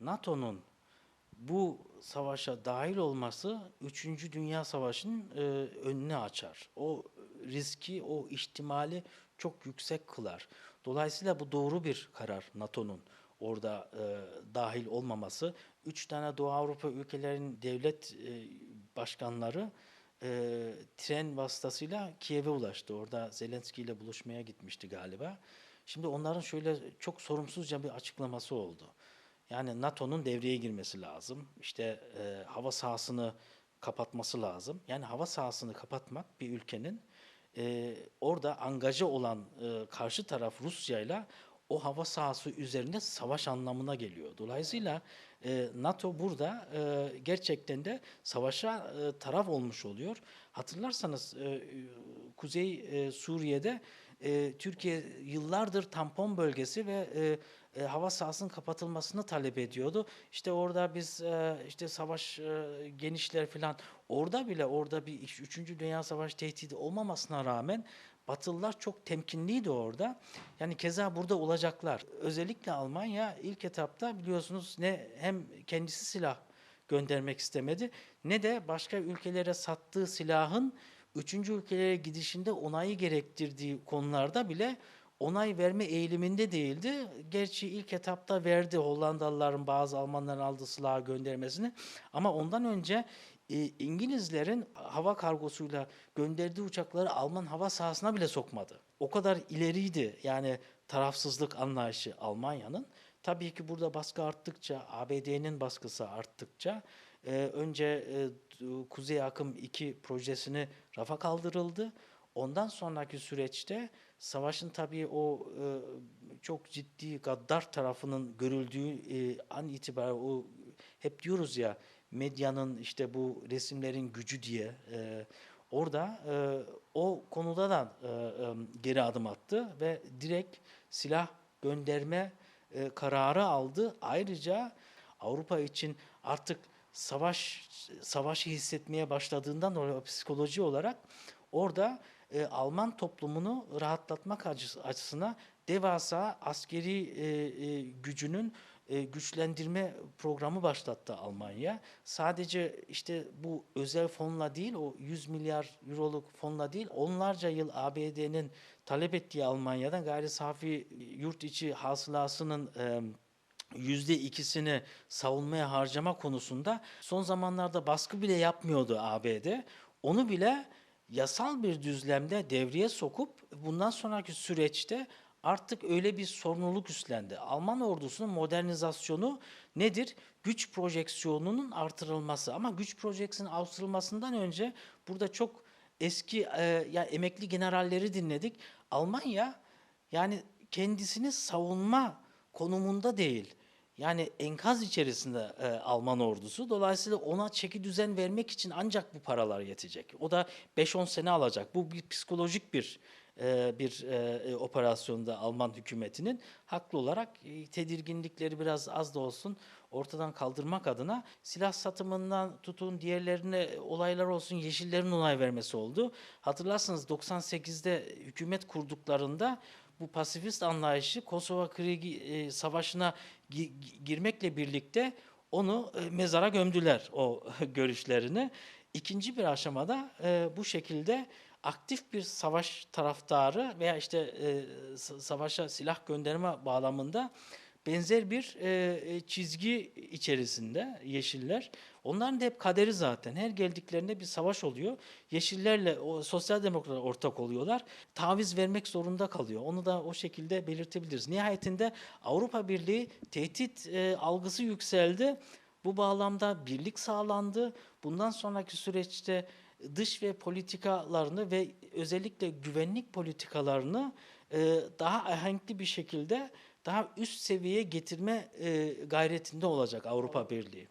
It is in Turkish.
NATO'nun bu savaşa dahil olması 3. Dünya Savaşı'nın e, önünü açar. O riski, o ihtimali çok yüksek kılar. Dolayısıyla bu doğru bir karar NATO'nun orada e, dahil olmaması. Üç tane Doğu Avrupa ülkelerinin devlet e, başkanları e, tren vasıtasıyla Kiev'e ulaştı. Orada Zelenski ile buluşmaya gitmişti galiba. Şimdi onların şöyle çok sorumsuzca bir açıklaması oldu. Yani NATO'nun devreye girmesi lazım. İşte e, hava sahasını kapatması lazım. Yani hava sahasını kapatmak bir ülkenin e, orada angaja olan e, karşı taraf Rusya'yla o hava sahası üzerinde savaş anlamına geliyor. Dolayısıyla e, NATO burada e, gerçekten de savaşa e, taraf olmuş oluyor. Hatırlarsanız e, Kuzey e, Suriye'de e, Türkiye yıllardır tampon bölgesi ve e, e, hava sahasının kapatılmasını talep ediyordu. İşte orada biz e, işte savaş e, genişler falan orada bile orada bir 3. Dünya Savaşı tehdidi olmamasına rağmen Batılılar çok temkinliydi orada. Yani keza burada olacaklar. Özellikle Almanya ilk etapta biliyorsunuz ne hem kendisi silah göndermek istemedi ne de başka ülkelere sattığı silahın üçüncü ülkelere gidişinde onayı gerektirdiği konularda bile onay verme eğiliminde değildi. Gerçi ilk etapta verdi Hollandalıların bazı Almanların aldığı silahı göndermesini ama ondan önce e, İngilizlerin hava kargosuyla gönderdiği uçakları Alman hava sahasına bile sokmadı. O kadar ileriydi yani tarafsızlık anlayışı Almanya'nın. Tabii ki burada baskı arttıkça, ABD'nin baskısı arttıkça e, önce e, Kuzey Akım 2 projesini rafa kaldırıldı. Ondan sonraki süreçte savaşın tabii o e, çok ciddi gaddar tarafının görüldüğü e, an itibariyle o hep diyoruz ya medyanın işte bu resimlerin gücü diye e, orada e, o konuda da e, e, geri adım attı ve direkt silah gönderme e, kararı aldı. Ayrıca Avrupa için artık savaş savaşı hissetmeye başladığından dolayı psikoloji olarak orada e, Alman toplumunu rahatlatmak açıs- açısına devasa askeri e, e, gücünün e, güçlendirme programı başlattı Almanya. Sadece işte bu özel fonla değil, o 100 milyar euroluk fonla değil, onlarca yıl ABD'nin talep ettiği Almanya'dan gayri safi yurt içi hasılasının e, yüzde ikisini savunmaya harcama konusunda son zamanlarda baskı bile yapmıyordu ABD. Onu bile yasal bir düzlemde devreye sokup bundan sonraki süreçte artık öyle bir sorumluluk üstlendi. Alman ordusunun modernizasyonu nedir? Güç projeksiyonunun artırılması. Ama güç projeksiyonunun artırılmasından önce burada çok eski e, ya emekli generalleri dinledik. Almanya yani kendisini savunma konumunda değil. Yani enkaz içerisinde e, Alman ordusu. Dolayısıyla ona çeki düzen vermek için ancak bu paralar yetecek. O da 5-10 sene alacak. Bu bir psikolojik bir e, bir e, operasyonda Alman hükümetinin haklı olarak e, tedirginlikleri biraz az da olsun ortadan kaldırmak adına silah satımından tutun diğerlerine olaylar olsun yeşillerin onay vermesi oldu. Hatırlarsınız 98'de hükümet kurduklarında bu pasifist anlayışı Kosova Krizi e, savaşına gi- gi- girmekle birlikte onu e, mezara gömdüler o görüşlerini. İkinci bir aşamada e, bu şekilde aktif bir savaş taraftarı veya işte e, savaşa silah gönderme bağlamında benzer bir e, e, çizgi içerisinde Yeşiller. Onların da hep kaderi zaten. Her geldiklerinde bir savaş oluyor. Yeşillerle o sosyal demokratlar ortak oluyorlar. Taviz vermek zorunda kalıyor. Onu da o şekilde belirtebiliriz. Nihayetinde Avrupa Birliği tehdit e, algısı yükseldi. Bu bağlamda birlik sağlandı. Bundan sonraki süreçte dış ve politikalarını ve özellikle güvenlik politikalarını e, daha ahenkli bir şekilde daha üst seviyeye getirme gayretinde olacak Avrupa Birliği.